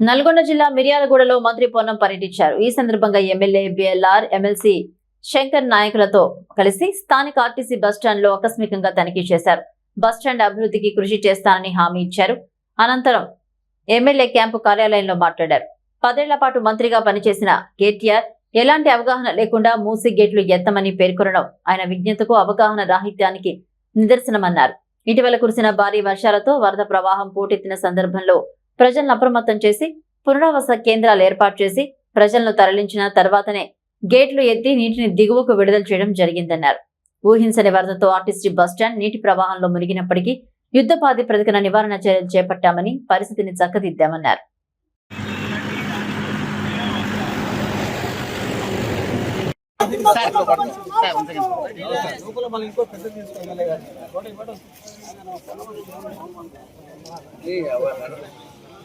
నల్గొండ జిల్లా మిర్యాలగూడలో మంత్రి పొన్నం పర్యటించారు. ఈ సందర్భంగా ఎమ్మెల్యే బిఎల్ఆర్ ఎమ్మెల్సీ శంకర్ నాయకులతో కలిసి స్థానిక ఆర్టీసీ బస్టాండ్లో ఆకస్మికంగా తనిఖీ చేశారు. బస్టాండ్ అభివృద్ధికి కృషి చేస్తానని హామీ ఇచ్చారు. అనంతరం ఎమ్మెల్యే క్యాంపు కార్యాలయంలో మాట్లాడారు. పదేళ్ళ పాటు మంత్రిగా పనిచేసిన కేటీఆర్ ఎలాంటి అవగాహన లేకుండా మూసి గేట్లు ఎత్తమని పేర్కొనడం ఆయన విజ్ఞతకు అవగాహన రాహిత్యానికి నిదర్శనమన్నారు. ఇటీవల కురిసిన భారీ వర్షాలతో వరద ప్రవాహం పోటెత్తిన సందర్భంలో ప్రజలను అప్రమత్తం చేసి పునరావాస కేంద్రాలు ఏర్పాటు చేసి ప్రజలను తరలించిన తర్వాతనే గేట్లు ఎత్తి నీటిని దిగువకు విడుదల చేయడం జరిగిందన్నారు. ఊహించని వరదతో ఆర్టీసీ బస్టాండ్ నీటి ప్రవాహంలో మునిగినప్పటికీ యుద్ధ ప్రాతిపదికన నివారణ చర్యలు చేపట్టామని పరిస్థితిని చక్కదిద్దామన్నారు.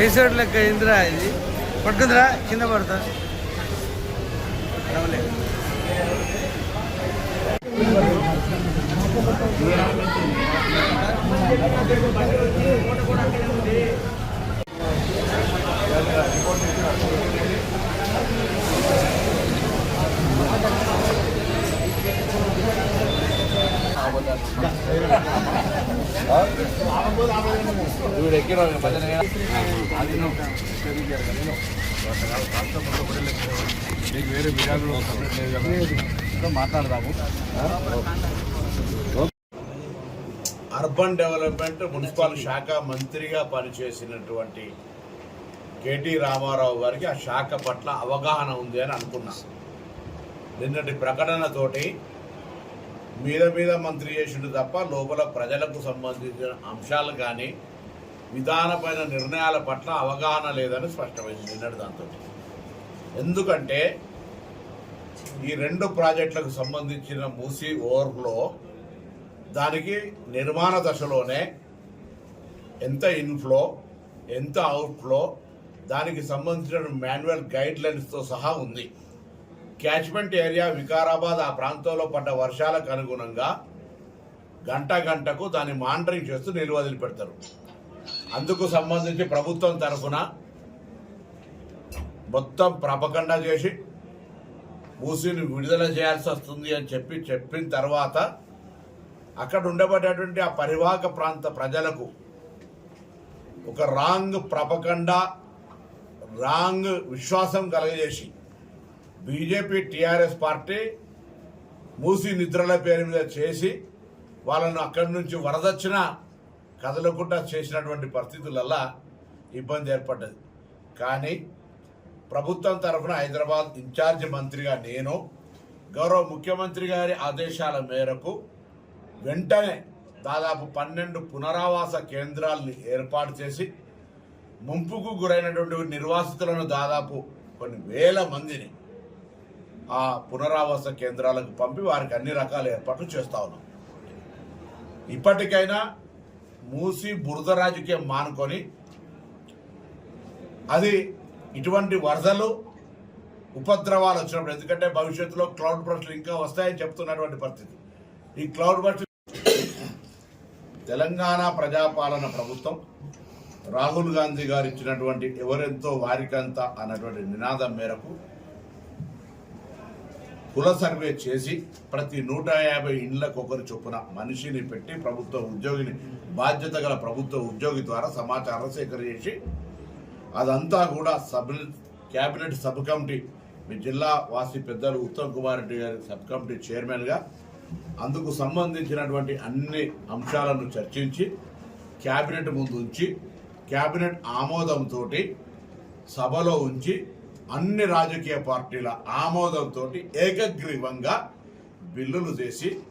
వయసు లెక్క ఇందిరా ఇది. పట్టుకుందిరా కింద పడతా. నవ్వలే. మాట్లాడదాము అర్బన్ డెవలప్మెంట్ మున్సిపల్ శాఖ మంత్రిగా పనిచేసినటువంటి కేటీ రామారావు గారికి ఆ శాఖ పట్ల అవగాహన ఉంది అని అనుకున్నాను నిన్నటి ప్రకటనతోటి మీద మీద మంత్రి చేసిండు తప్ప లోపల ప్రజలకు సంబంధించిన అంశాలు కానీ విధానపైన నిర్ణయాల పట్ల అవగాహన లేదని స్పష్టమైంది నిన్నటి దాంతో. ఎందుకంటే ఈ రెండు ప్రాజెక్టులకు సంబంధించిన మూసి ఓవర్ఫ్లో దానికి నిర్మాణ దశలోనే ఎంత ఇన్ఫ్లో ఎంత అవుట్ఫ్లో దానికి సంబంధించిన మాన్యువల్ గైడ్ లైన్స్తో సహా ఉంది. క్యాచ్మెంట్ ఏరియా వికారాబాద్ ఆ ప్రాంతంలో పడ్డ వర్షాలకు అనుగుణంగా గంట గంటకు దాన్ని మానిటరింగ్ చేస్తూ నిల్వ పెడతారు. అందుకు సంబంధించి ప్రభుత్వం తరఫున మొత్తం ప్రపకండ చేసి మూసీని విడుదల చేయాల్సి వస్తుంది అని చెప్పి చెప్పిన తర్వాత అక్కడ ఉండబడేటువంటి ఆ పరివాహక ప్రాంత ప్రజలకు ఒక రాంగ్ ప్రపకండ రాంగ్ విశ్వాసం కలగజేసి బీజేపీ టీఆర్ఎస్ పార్టీ మూసి నిద్రల పేరు మీద చేసి వాళ్ళను అక్కడి నుంచి వరదచ్చిన కదలకుండా చేసినటువంటి పరిస్థితులల్లా ఇబ్బంది ఏర్పడ్డది. కానీ ప్రభుత్వం తరఫున హైదరాబాద్ ఇన్ఛార్జి మంత్రిగా నేను గౌరవ ముఖ్యమంత్రి గారి ఆదేశాల మేరకు వెంటనే దాదాపు పన్నెండు పునరావాస కేంద్రాల్ని ఏర్పాటు చేసి ముంపుకు గురైనటువంటి నిర్వాసితులను దాదాపు కొన్ని వేల మందిని ఆ పునరావాస కేంద్రాలకు పంపి వారికి అన్ని రకాల ఏర్పాట్లు చేస్తా ఉన్నాం. ఇప్పటికైనా మూసి బురద రాజకీయం మానుకొని అది ఇటువంటి వరదలు ఉపద్రవాలు వచ్చినప్పుడు ఎందుకంటే భవిష్యత్తులో క్లౌడ్ బర్స్ట్లు ఇంకా వస్తాయని చెప్తున్నటువంటి పరిస్థితి. ఈ క్లౌడ్ బర్స్ట్ తెలంగాణ ప్రజాపాలన ప్రభుత్వం రాహుల్ గాంధీ గారు ఇచ్చినటువంటి ఎవరెంతో వారికంత అన్నటువంటి నినాదం మేరకు కుల సర్వే చేసి ప్రతి నూట యాభై ఇండ్లకు ఒకరు చొప్పున మనిషిని పెట్టి ప్రభుత్వ ఉద్యోగిని బాధ్యత గల ప్రభుత్వ ఉద్యోగి ద్వారా సమాచారం సేకరించి అదంతా కూడా సబ్ క్యాబినెట్ సబ్ కమిటీ మీ జిల్లా వాసి పెద్దలు ఉత్తమ్ కుమార్ రెడ్డి గారి సబ్ కమిటీ చైర్మన్గా అందుకు సంబంధించినటువంటి అన్ని అంశాలను చర్చించి క్యాబినెట్ ముందు ఉంచి క్యాబినెట్ ఆమోదంతో సభలో ఉంచి అన్ని రాజకీయ పార్టీల ఆమోదంతో ఏకగ్రీవంగా బిల్లులు చేసి